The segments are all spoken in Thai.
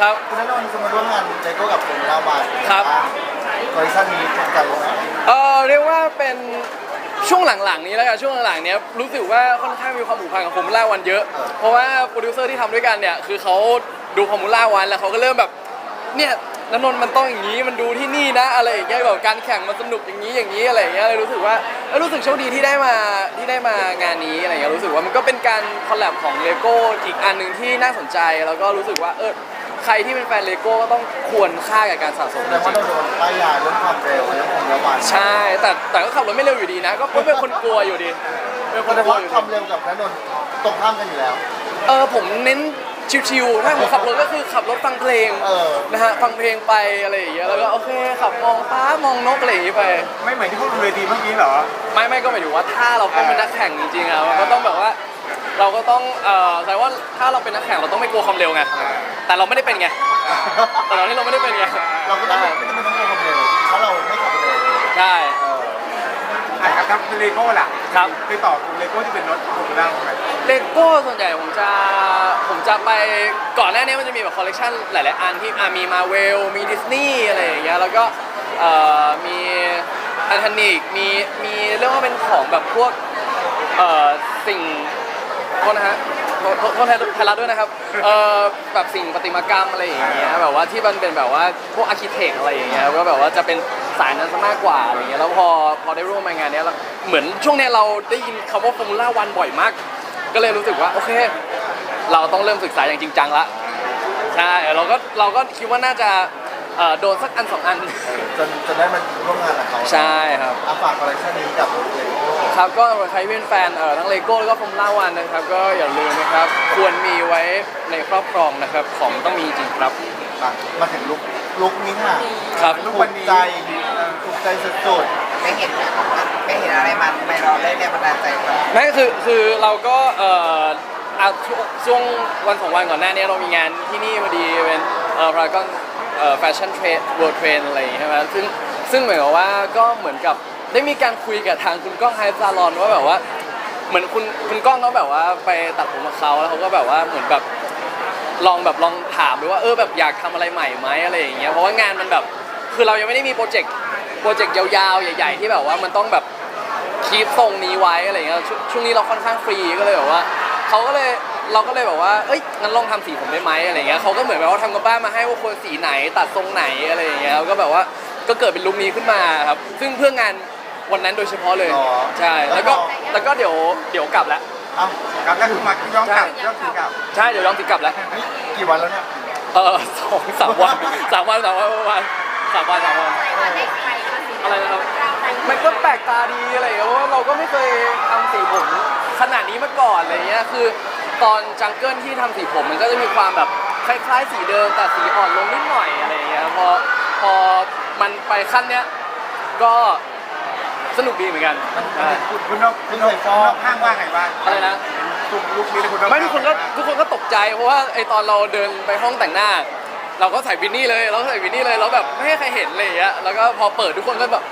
ครับ คุณนัทวันจะมาร่วมงานเลโก้กับผมลาบาทครับ คอลเลคชันนี้ถูกใจไหมเออเรียกว่าเป็นช่วงหลังๆนี้แล้วกันช่วงหลังๆเนี้ยรู้สึกว่าค่อนข้างมีความผูกพันกับฟอร์มูล่าวันเยอะ เพราะว่าโปรดิวเซอร์ที่ทำด้วยกันเนี่ยคือเขาดูฟอร์มูล่าวันแล้วเขาก็เริ่มแบบเนี่ยนนนท์มันต้องอย่างนี้มันดูที่นี่นะ อะไรอย่างเงี้ยแบบการแข่งมันสนุกอย่างนี้อย่างนี้อะไรอย่างเงี้ยเลยรู้สึกว่าเออรู้สึกโชคดีที่ได้มาที่ได้มางานนี้อะไรอย่างเงี้ยรู้สึกว่ามันก็เป็นการคอลแลบของเลโก้อีกอันหนึ่งที่น่าสนใจแล้วก็รู้สึกว่าเออ ใครที่เป็นแฟนเลโก้ก็ต้องควรค่ากับการสะสมแสดงว่าเราโดนป้ายยาเรื่องความเร็วเรื่องของลาบาทใช่ แต่แต่ก็ขับรถไม่เร็วอยู่ดีนะ ก็ก็เป็นคนกลัวอยู่ดี เป็นคแสนดงกลัวว่าอยู่ควาดีมเร็วกับนัทนนท์ตรงข้ามกันอยู่แล้ว เออผมเน้น ชิวๆถ้าผมขับรถก็คือขับรถฟังเพลงเออ นะฮะฟังเพลงไปอะไรอย่างเงี้ยแล้วก็โอเคขับมองฟ้ามองนกอะไรอย่างงี้ไป ไม่เหมือนที่พูดบนเวทีเมื่อกี้เหรอ ไม่ไม่ก็หมายถึงว่าถ้าเราต้องเป็นนักแข่งจริงๆอะมันก็ต้องแบบว่า เราก็ต้องเอ่อแสดงว่าถ้าเราเป็นนักแข่งเราต้องไม่กลัวความเร็วไงแต่เราไม่ได้เป็นไงแต่เราที่เราไม่ได้เป็นไงเราก็ต้องไม่ไม่จำเป็นต้องกลัวความเร็วเพราะเราไม่ขับเร็ว ใช่ เอออะ ครับครับเลโก้ล่ะครับไปต่อกับเลโก้ที่เป็นรถผมร่างไปเลโก้ส่วนใหญ่ผมจะผมจะไปก่อนหน้านี้มันจะมีแบบคอลเลกชันหลาย ๆ อันที่อะมีมาเวลมีดิสนีย์อะไรอย่างเงี้ยแล้วก็เอ่อมีอันทนิกมีมีเรียกว่าเป็นของแบบพวกเอ่อสิ่งโทษนะฮะโทษโทษโทษไทยไทยรัฐด้วยนะครับเอ่อแบบสิ่งประติมากรรมอะไรอย่างเงี้ยแบบว่าที่มันเป็นแบบว่าพวกอาร์เคเต็กอะไรอย่างเงี้ยก็แบบว่าจะเป็น สายนั้นซะมากกว่าอะไรเงี้ยแล้วพอพอได้ร่วมมางานเนี้ยแล้วเหมือนช่วงเนี้ยเราได้ยินคำว่าฟอร์มูล่าวันบ่อยมาก ก็เลยรู้สึกว่าโอเค เราต้องเริ่มศึกษาอย่างจริงจังละใช่เราก็เราก็คิดว่าน่าจะเอ่อโดนสักอันสองอัน จนจนได้มาร่วมงานกับเขาใช่ครับ อาฝากคอลเลคชันนี้กับเลโก้ครับก็ใครเป็นแฟนเอ่อทั้งเลโก้แล้วก็ฟอร์มูล่าวันนะครับ ก็อย่าลืมนะครับ ควรมีไว้ในครอบครองนะครับ ของต้องมีจริงครับ มามาถึงลุก ลุกนี้ค่ะครับถูกใจถูกใจสุดไม่เห็นไม่เห็นอะไรมันทำไมเราได้แรงบันดาลใจมานั่นก็คือคือเราก็เอ่ออะช่วงช่วงวันสองวันก่อนหน้านี้เรามีงานที่นี่พอดีเป็นเอ่อพารากอนเอ่อแฟชั่นเทรดเวิลด์เทรนอะไรอย่างเงี้ยใช่ไหมซึ่งซึ่งเหมือนกับว่าก็เหมือนกับได้มีการคุยกับทางคุณก้องไฮซาลอนว่าแบบว่า เหมือนคุณคุณก้องเขาแบบว่าไปตัดผมกับเขาแล้วเขาก็แบบว่าเหมือนแบบ ลองแบบลองถามดูว่าเออแบบอยากทำอะไรใหม่ไหมอะไรอย่างเงี้ยเพราะว่างานมันแบบคือเรายังไม่ได้มีโปรเจกต์โปรเจกต์ยาวๆ ใหญ่ ๆ ที่แบบว่ามันต้องแบบคีปทรงนี้ไว้อะไรเงี้ยชวงช่วงนี้เราค่อนข้างฟรีก็เลยแบบว่าเขาก็เลยเราก็เลยแบบว่าเอ้ยงั้นลองทำสีผมได้ไหมอะไรเงี้ยเขาก็เหมือนแบบว่าทำกับบ้านมาให้ว่าควรสีไหนตัดทรงไหนอะไรอย่างเงี้ยแล้วก็แบบว่าก็เกิดเป็นลุคนี้ขึ้นมาครับซึ่งเพื่องานวันนั้นโดยเฉพาะเลย หรอ ใช่ แล้วก็ แล้วก็เดี๋ยว เดี๋ยวกลับแล้วๆ เอ้ากลับแล้วคือมาย้อนกลับย้อนคือกลับใช่เดี๋ยวย้อนติดกลับแล้ว นี่กี่วันแล้วเนี่ยเออสองสามวันสามวันสามวันประมาณสามวันสามวัน อะไรนะครับ มันก็แปลกตาดีอะไรอย่างเงี้ยเพราะว่าเราก็ไม่เคยทำสีผมขนาดนี้มาก่อนอะไรเงี้ยคือ ตอนจังเกิลที่ทำสีผมมันก็จะมีความแบบคล้ายๆ สีเดิมแต่สีอ่อนลงนิดหน่อยอะไรอย่างเงี้ยพอพอมันไปขั้นเนี้ยก็ สนุกดีเหมือนกันใช่คุณคุณนกคุณนกคุณนกห้างว่าไงบ้างอะไรนะลุกลุกนี้แล้วคุณนกไม่ทุกคนก็ทุกคนก็ตกใจเพราะว่าไอตอนเราเดินไปห้องแต่งหน้า เราก็ใส่วินนี่เลยเราก็ใส่วินนี่เลยแล้วแบบไม่ให้ใครเห็นอะไรอย่างเงี้ยแล้วก็พอเปิดทุกคนก็แบบ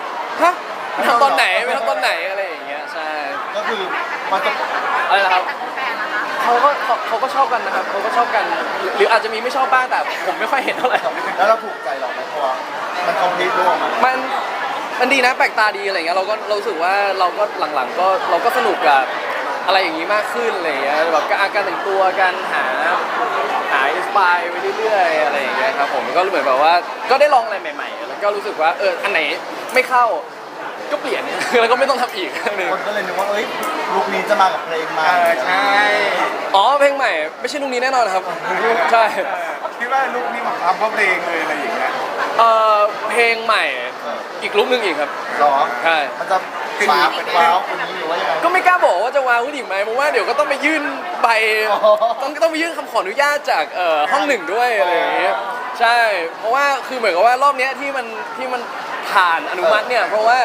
ฮะไปทำตอนไหนไปทำตอนไหนอะไรอย่างเงี้ยใช่ก็คือมันจะอะไรนะครับเขาก็เขาเขาก็ชอบกันนะครับเขาก็ชอบกันหรือหรืออาจจะมีไม่ชอบบ้างแต่ผมไม่ค่อยเห็นเท่าไหร่ แล้วเราถูกใจเราไหมเพราะว่ามันคอมพลีทด้วยมัน มันมันดีนะแปลกตาดีอะไรเงี้ยเราก็เรารู้สึกว่าเราก็หลังๆ ก็เราก็สนุกกับอะไรอย่างงี้มากขึ้นอะไรเงี้ยแบบการการแต่งตัวการหาหาอินสปายไปเรื่อยๆอะไรอย่างเงี้ยครับผมก็เหมือนแบบว่าก็ได้ลองอะไรใหม่ๆ แล้วก็รู้สึกว่าเอออันไหนไม่เข้าก็เปลี่ยน แล้วก็ไม่ต้องทำอีกหนึ่งคนก็เลยนึกว่าเอ้ยลุคนี้จะมากับเพลงมาเออใช่อ๋อเพลงใหม่ ไม่ใช่ลุงนี้แน่นอนครับใช่คิดว่าลุกนี้มาทำเพราะเพลงเลยอะไรอย่างเงี้ยเออเพลงใหม่ อีกลุกหนึ่งอีกครับหรอ ใช่มันจะฟ้าเป็นว้าวคนนี้หรือว่ายังไง ก็ไม่กล้าบอกว่าจะวางขึ้นอีกไหมเพราะว่าเดี๋ยวก็ต้องไปยื่นใบอ๋อ ต้องต้องไปยื่นคำขออนุญาตจากเอ่อห้องหนึ่งด้วยอะไรอย่างเงี้ยใช่ เพราะว่าคือเหมือนกับว่ารอบเนี้ยที่มันที่มันผ่านอนุมัติเนี่ยเพราะว่า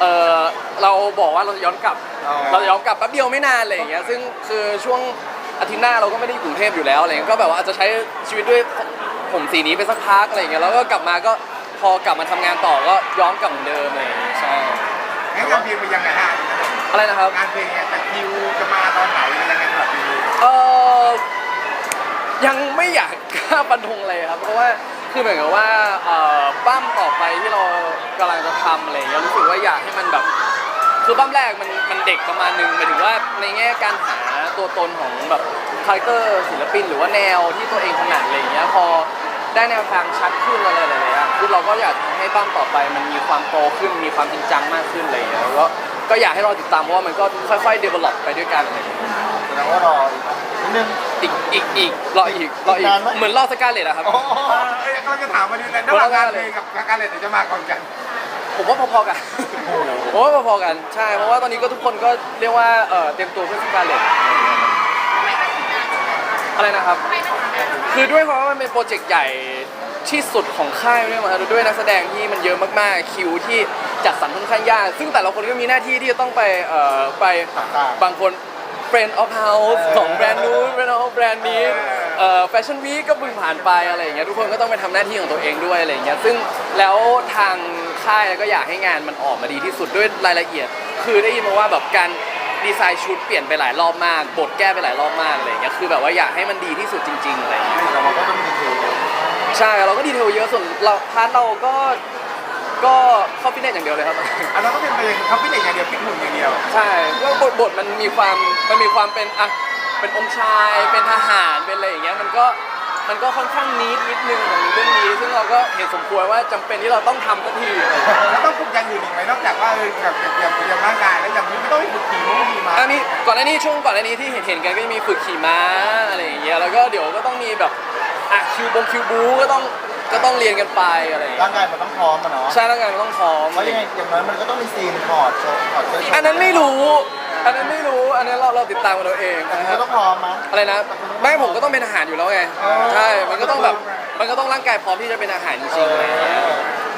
เออเราบอกว่าเราจะย้อนกลับ อ๋อ เราจะย้อนกลับแป๊บเดียวไม่นานอะไรอย่างเงี้ยซึ่งคือช่วงอาทิตย์หน้าเราก็ไม่ได้อยู่กรุงเทพอยู่แล้วอะไรเงี้ยก็แบบว่าอาจจะใช้ชีวิตด้วยผมสีนี้ไปสักพักอะไรอย่างเงี้ยแล้วก็กลับมาก็ พอกลับมาทำงานต่อก็ย้อนกลับเหมือนเดิมอะไรอย่างเลยใช่งั้นงานเพลงเป็นยังไงฮะอะไรนะครับงานเพลงเนี่ยแต่คิวจะมาตอนไหนอะไรเงี้ยสำหรับปีนี้เออยังไม่อยากกล้าฟันธงเลยครับ เพราะว่าคือเหมือนกับว่าเอ่อปั้มต่อไปที่เรากำลังจะทำอะไรอย่างเงี้ยรู้สึกว่าอยากให้มันแบบ คือปั้มแรกมันมันเด็กประมาณนึงหมายถึงว่าในแง่การหาตัวตนของแบบคาแรคเตอร์ศิลปิน หรือว่าแนวที่ตัวเองถนัดอะไรอย่างเงี้ยพอ ได้แนวทางชัดขึ้นอะไรหลายๆอย่างคือเราก็อยากให้ปั้มต่อไปมันมีความโตขึ้น มีความจริงจังมากขึ้นอะไรอย่างเงี้ยแล้วก็ก็อยากให้เราติดตามเพราะว่ามันก็ค่อยๆ develop ไปด้วยกันอะไรอย่างเงี้ยแสดงว่ารออีกนิดนึง อีกอีกอีกรออีกรออีกนานไหม เหมือนรอสกาเลตอะครับ โอ้โหเอ้ยก็จะถามมาดีเลยระหว่างงานเพลงกับการเล่นเดี๋ยวจะมาก่อนกัน ผมว่าพอๆกันผมว่าพอๆกันใช่เพราะว่าตอนนี้ก็ทุกคนก็เรียกว่าเออเตรียมตัวเพื่อสกาเลตอะไรนะครับ คือด้วยเพราะว่ามันเป็นโปรเจกต์ใหญ่ที่สุดของค่ายด้วยมั้งครับด้วยนักแสดงที่มันเยอะมากๆคิวที่จัดสรรค่อนข้างยาก ซึ่งแต่ละคนก็มีหน้าที่ที่จะต้องไปเอ่อไปต่างๆบางคน Friend of House เออของแบรนด์นู้น Friend of แบรนด์นี้เอ่อแฟชั่นวีก็เพิ่งผ่านไปอะไรอย่างเงี้ยทุกคนก็ต้องไปทำหน้าที่ของตัวเองด้วยอะไรอย่างเงี้ยซึ่งแล้วทางค่ายก็อยากให้งานมันออกมาดีที่สุดด้วยรายละเอียด คือได้ยินมาว่าแบบการ ดีไซน์ชุดเปลี่ยนไปหลายรอบมากบทแก้ไปหลายรอบมากอะไรอย่างเงี้ยคือแบบว่าอยากให้มันดีที่สุดจริงๆอะไรอย่างเงี้ยแต่เราก็ต้องมีเทลใช่เราก็ดีเทลเยอะส่วนเราพาร์ทเราก็ก็เข้าฟิตเนสอย่างเดียวเลยครับ อันนั้นก็เป็นไปอย่างเขาพิเศษอย่างเดียวพิกหุ่นอย่างเดียว ใช่ก็บทบทมันมีความมันมีความเป็นอะเป็นองค์ชายเป็นทหารเป็นอะไรอย่างเงี้ยมันก็ มันก็ค่อนข้างนิดนิดนึงของเรื่องนี้ ซึ่งเราก็เห็นสมควรว่าจำเป็นที่เราต้องทำสักทีอะไรอย่างเงี้ย แล้วต้องฝึกอย่างอื่นอีกไหมนอกจากว่าเออแบบอย่างอย่างร่างกายแล้วอย่างนี้ไม่ต้องไปฝึกขี่ม้ขี่ม้าอันนี้ก่อนหน้านี้ช่วงก่อนหน้านี้ที่เห็นเห็นกันก็จะมีฝึกขี่ม้าอะไรอย่างเงี้ยแล้วก็เดี๋ยวก็ต้องมีแบบอะคิวบงคิวบูก็ต้องก็ต้องเรียนกันไปอะไรอย่างเงี้ร่ายงกายมันต้องพร้อมอะเนาะใช่ร่างกายมันต้องพร้อมเพราะยังไงอย่างน้อยมันก็ต้องมีซีนถอดโชว์ถอดเสื้อโชว์อันนั้นไม่รู้ อันนั้นไม่รู้ อันนั้นเราเราติดตามกันเราเองแต่นะมันครัก็บต้องพร้อมมั้ย อะไรนะแม่ผมก็ต้องเป็นทหารอยู่แล้วไง อ๋อ ใช่ มันก็ต้องแบบ มันก็ต้องร่างกายพร้อมที่จะเป็นทหารจริงๆอะไรอย่างเงี้ย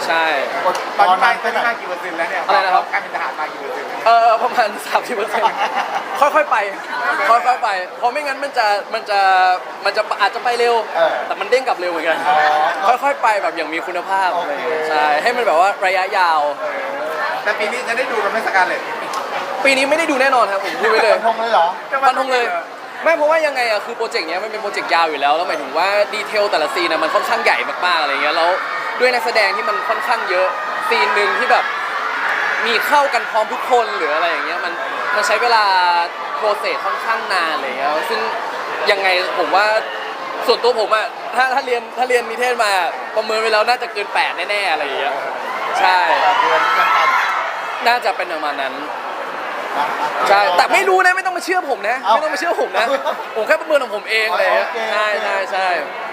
ใช่ กดตอนตอนนี้นั้นไปไปไหน มากี่เปอร์เซ็นต์แล้วเนี่ยอะไรนะครับ การเป็นทหารมากี่เปอร์เซ็นต์แล้วเออประมาณ 30เปอร์เซ็นต์ค่อยๆไป ค่อยๆไป เพราะไม่งั้นมันจะ มันจะ มันจะอาจจะไปเร็ว เออแต่มันเด้งกลับเร็วเหมือนกัน อ๋อค่อยๆไปแบบอย่างมีคุณภาพอะไรอย่างเงี้ยโอเค ใช่ ให้มันแบบว่าระยะยาว แต่ปีนี้จะได้ดูกันไหมสการเล็ต ปีนี้ไม่ได้ดูแน่นอนครับผมพูดไว้เลยฟันธงเลยเหรอ ฟันธงเลยไม่เพราะว่ายังไงอะคือโปรเจกต์เนี้ยมันเป็นโปรเจกต์ยาวอยู่แล้วแล้วหมายถึงว่าดีเทลแต่ละซีนอะมันค่อนข้างใหญ่มากๆอะไรเงี้ยแล้วด้วยนักแสดงที่มันค่อนข้างเยอะซีนหนึ่งที่แบบมีเข้ากันพร้อมทุกคนหรืออะไรอย่างเงี้ยมันมันใช้เวลาโปรเซสค่อนข้างนานอะไรเงี้ยซึ่งยังไงผมว่าส่วนตัวผมอะถ้าถ้าเรียนถ้าเรียนนิเทศมาประเมินไปแล้วน่าจะเกินแปดแน่ๆอะไรอย่างเงี้ยใช่แต่เดือนยังทัน น่าจะเป็นประมาณนั้นนะ ใช่แต่ไม่รู้นะไม่ต้องมาเชื่อผมนะเอ้าไม่ต้องมาเชื่อผมนะ ผมแค่ประเมินของผมเองเลยโอเคใช่ใช่ใช่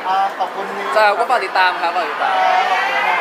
อ่าขอบคุณนิวใช่ก็ฝากติดตามครับฝากติดตาม ขอบคุณนะ